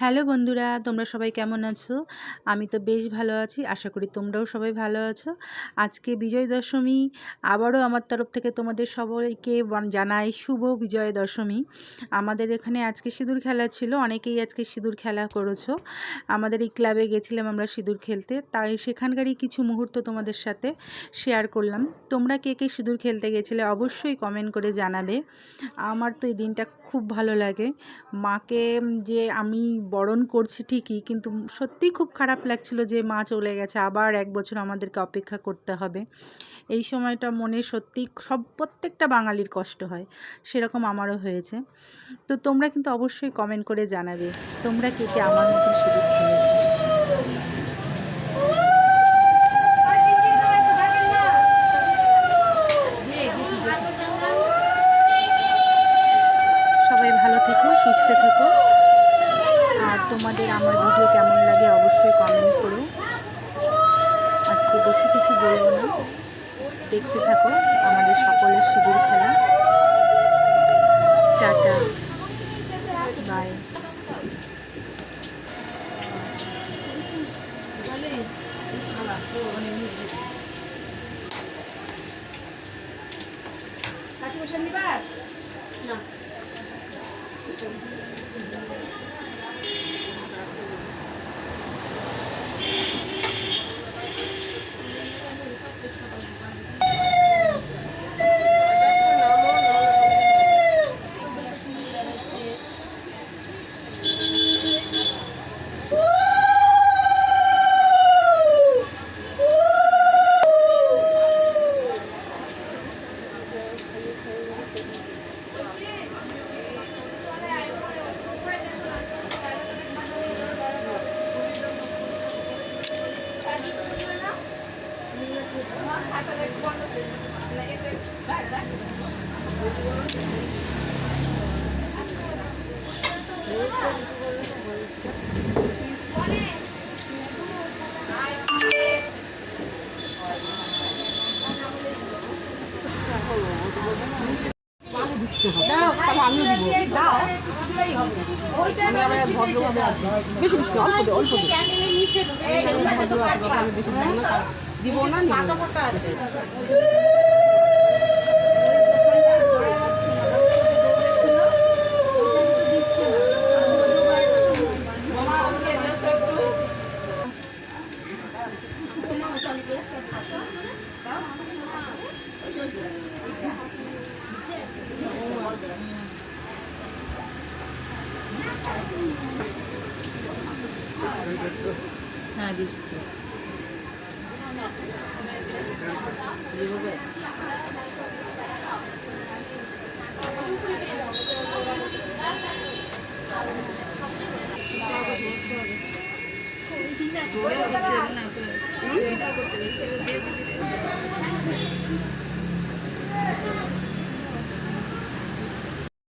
Hello বন্ধুরা, তোমরা সবাই কেমন আছো? আমি তো বেশ ভালো আছি, আশা করি তোমরাও সবাই ভালো আছো। আজকে বিজয় দশমী, আবারও আমার তরফ থেকে তোমাদের সবাইকে জানাই শুভ বিজয় দশমী। আমাদের এখানে আজকে সিঁদুর খেলা ছিল, অনেকেই আজকে সিঁদুর খেলা করেছ। আমাদের এই ক্লাবে গেছিলাম আমরা সিঁদুর খেলতে, তাই সেখানকারই কিছু মুহূর্ত তোমাদের সাথে শেয়ার করলাম। তোমরা কে কে সিঁদুর খেলতে গেছিলে অবশ্যই কমেন্ট করে জানাবে। আমার তো এই দিনটা খুব ভালো লাগে। মাকে যে আমি বরণ করছি ঠিকই, কিন্তু সত্যিই খুব খারাপ লাগছিল যে মা চলে গেছে, আবার এক বছর আমাদেরকে অপেক্ষা করতে হবে। এই সময়টা মনে সত্যি সব, প্রত্যেকটা বাঙালির কষ্ট হয়, সেরকম আমারও হয়েছে। তো তোমরা কিন্তু অবশ্যই কমেন্ট করে জানাবে, তোমরা কে কে আমার মতন খেলেছো সবাই ভালো থেকো, সুস্থ থেকো। তোমাদের আমার ভিডিও কেমন লাগে অবশ্যই কমেন্ট করো। আজকে বেশি কিছু বলব না। দেখতে থাকো আমাদের সকলের সিঁদুর খেলা। টাটা। বাই দাও বেশি দিস না অল্প দে অল্প দে। আমি বেশি দিব না। দিব না না। হ্যাঁ দিচ্ছি 嗯？好的好的嗯好